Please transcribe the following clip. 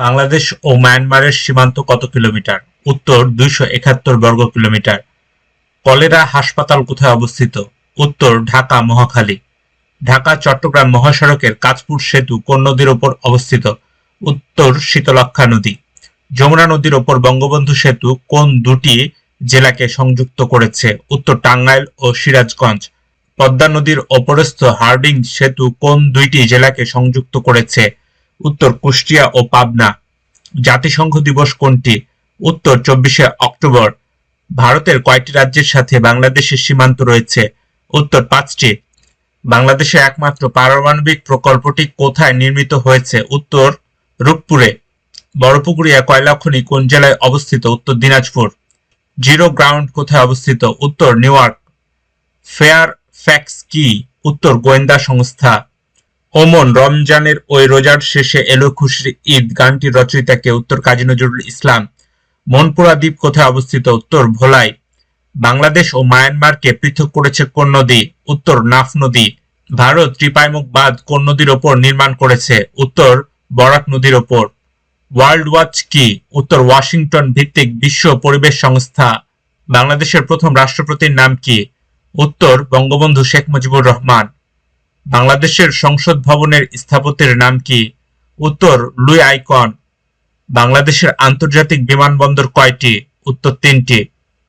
বাংলাদেশ ও মায়ানমারের সীমান্ত কত কিলোমিটার? উত্তর দুইশো একাত্তর বর্গ কিলোমিটার। কলেরা হাসপাতাল কোথায় অবস্থিত? উত্তর ঢাকা, মহাখালী। ঢাকা, চট্টগ্রাম মহাসড়কের কাঁচপুর সেতু কোন নদীর ওপর অবস্থিত? উত্তর শীতলক্ষা নদী। যমুনা নদীর ওপর বঙ্গবন্ধু সেতু কোন দুটি জেলাকে সংযুক্ত করেছে? উত্তর টাঙ্গাইল ও সিরাজগঞ্জ। পদ্মা নদীর অপরস্থ হার্ডিং সেতু কোন দুইটি জেলাকে সংযুক্ত করেছে? উত্তর কুষ্টিয়া ও পাবনা। জাতিসংঘ দিবস কোনটি? উত্তর, চব্বিশে অক্টোবর। ভারতের কয়টি রাজ্যের সাথে বাংলাদেশের সীমান্ত রয়েছে? উত্তর, পাঁচটি। বাংলাদেশে একমাত্র পারমাণবিক প্রকল্পটি কোথায় নির্মিত হয়েছে? উত্তর, রূপপুরে। বড়পুকুরিয়া কয়লা খনি কোন জেলায় অবস্থিত? উত্তর, দিনাজপুর। জিরো গ্রাউন্ড কোথায় অবস্থিত? উত্তর, নিউ ইয়র্ক। ফেয়ার ফ্যাক্স কি? উত্তর, গোয়েন্দা সংস্থা। ওমন, রমজানের ওই রোজার শেষে এলো খুশির ঈদ। গানটির রচয়িতাকে উত্তর কাজী নজরুল ইসলাম, মনপুরা দ্বীপ কোথায় অবস্থিত? উত্তর ভোলাই বাংলাদেশ ও মায়ানমারকে পৃথক করেছে কোন নদী? উত্তর নাফ নদী। ভারত ত্রিপাইমুখ বাঁধ কোন নদীর ওপর নির্মাণ করেছে? উত্তর বরাক নদীর ওপর। ওয়ার্ল্ড ওয়াচ কি? উত্তর ওয়াশিংটন ভিত্তিক বিশ্ব পরিবেশ সংস্থা। বাংলাদেশের প্রথম রাষ্ট্রপতির নাম কি? উত্তর বঙ্গবন্ধু শেখ মুজিবুর রহমান। বাংলাদেশের সংসদ ভবনের স্থাপত্যের নাম কি? উত্তর, লুই আইকন। বাংলাদেশের আন্তর্জাতিক বিমানবন্দর কয়টি? উত্তর তিনটি।